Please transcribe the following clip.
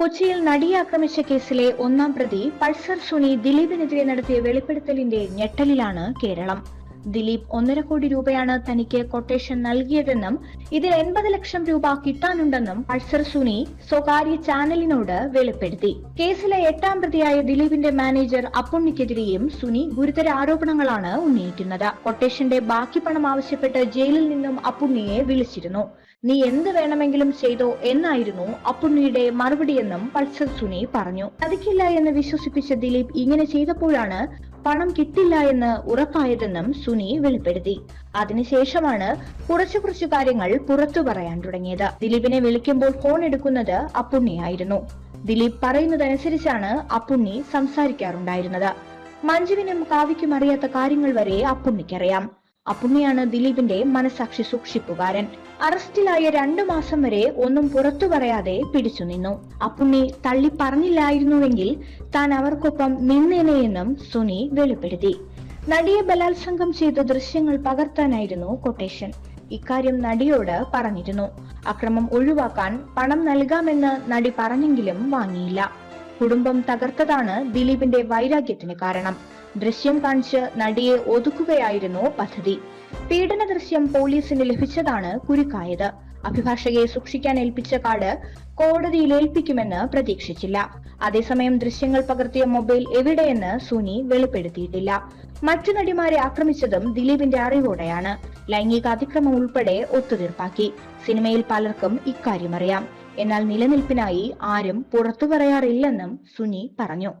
കൊച്ചിയിൽ നടിയെ ആക്രമിച്ച കേസിലെ ഒന്നാം പ്രതി പൾസർ സുനി ദിലീപിനെതിരെ നടത്തിയ വെളിപ്പെടുത്തലിന്റെ ഞെട്ടലിലാണ് കേരളം. ദിലീപ് ഒന്നര കോടി രൂപയാണ് തനിക്ക് കൊട്ടേഷൻ നൽകിയതെന്നും ഇതിൽ എൺപത് ലക്ഷം രൂപ കിട്ടാനുണ്ടെന്നും പൾസർ സുനി സ്വകാര്യ ചാനലിനോട് വെളിപ്പെടുത്തി. കേസിലെ എട്ടാം പ്രതിയായ ദിലീപിന്റെ മാനേജർ അപ്പുണ്ണിക്കെതിരെയും സുനി ഗുരുതര ആരോപണങ്ങളാണ് ഉന്നയിക്കുന്നത്. കൊട്ടേഷന്റെ ബാക്കി പണം ആവശ്യപ്പെട്ട് ജയിലിൽ നിന്നും അപ്പുണ്ണിയെ വിളിച്ചിരുന്നു. നീ എന്ത് വേണമെങ്കിലും ചെയ്തോ എന്നായിരുന്നു അപ്പുണ്ണിയുടെ മറുപടിയെന്നും പൾസർ സുനി പറഞ്ഞു. ചതിക്കില്ല എന്ന് വിശ്വസിപ്പിച്ച ദിലീപ് ഇങ്ങനെ ചെയ്തപ്പോഴാണ് പണം കിട്ടില്ല എന്ന് ഉറപ്പായതെന്നും സുനി വെളിപ്പെടുത്തി. അതിനുശേഷമാണ് കുറച്ചു കുറച്ചു കാര്യങ്ങൾ പുറത്തു പറയാൻ തുടങ്ങിയത്. ദിലീപിനെ വിളിക്കുമ്പോൾ ഫോൺ എടുക്കുന്നത് അപ്പുണ്ണിയായിരുന്നു. ദിലീപ് പറയുന്നതനുസരിച്ചാണ് അപ്പുണ്ണി സംസാരിക്കാറുണ്ടായിരുന്നത്. മഞ്ജുവിനും കാവ്യയ്ക്കും അറിയാത്ത കാര്യങ്ങൾ വരെ അപ്പുണ്ണിക്കറിയാം. അപ്പുണ്ണിയാണ് ദിലീപിന്റെ മനസാക്ഷി സൂക്ഷിപ്പുകാരൻ. അറസ്റ്റിലായ രണ്ടു മാസം വരെ ഒന്നും പുറത്തു പറയാതെ പിടിച്ചു നിന്നു. അപ്പുണ്ണി തള്ളി പറഞ്ഞില്ലായിരുന്നുവെങ്കിൽ താൻ അവർക്കൊപ്പം നിന്നേനെയെന്നും സുനി വെളിപ്പെടുത്തി. നടിയെ ബലാത്സംഗം ചെയ്ത ദൃശ്യങ്ങൾ പകർത്താനായിരുന്നു കൊട്ടേഷൻ. ഇക്കാര്യം നടിയോട് പറഞ്ഞിരുന്നു. അക്രമം ഒഴിവാക്കാൻ പണം നൽകാമെന്ന് നടി പറഞ്ഞെങ്കിലും വാങ്ങിയില്ല. കുടുംബം തകർത്തതാണ് ദിലീപിന്റെ വൈരാഗ്യത്തിന് കാരണം. ദൃശ്യം കാണിച്ച് നടിയെ ഒതുക്കുകയായിരുന്നു പദ്ധതി. പീഡന ദൃശ്യം പോലീസിന് ലഭിച്ചതാണ് കുരുക്കായത്. അഭിഭാഷകയെ സൂക്ഷിക്കാൻ ഏൽപ്പിച്ച കാർഡ് കോടതിയിൽ ഏൽപ്പിക്കുമെന്ന് പ്രതീക്ഷിച്ചില്ല. അതേസമയം ദൃശ്യങ്ങൾ പകർത്തിയ മൊബൈൽ എവിടെയെന്ന് സുനി വെളിപ്പെടുത്തിയിട്ടില്ല. മറ്റു നടിമാരെ ആക്രമിച്ചതും ദിലീപിന്റെ അറിവോടെയാണ്. ലൈംഗിക അതിക്രമം ഉൾപ്പെടെ ഒത്തുതീർപ്പാക്കി. സിനിമയിൽ പലർക്കും ഇക്കാര്യം അറിയാം. എന്നാൽ നിലനിൽപ്പിനായി ആരും പുറത്തു പറയാറില്ലെന്നും സുനി പറഞ്ഞു.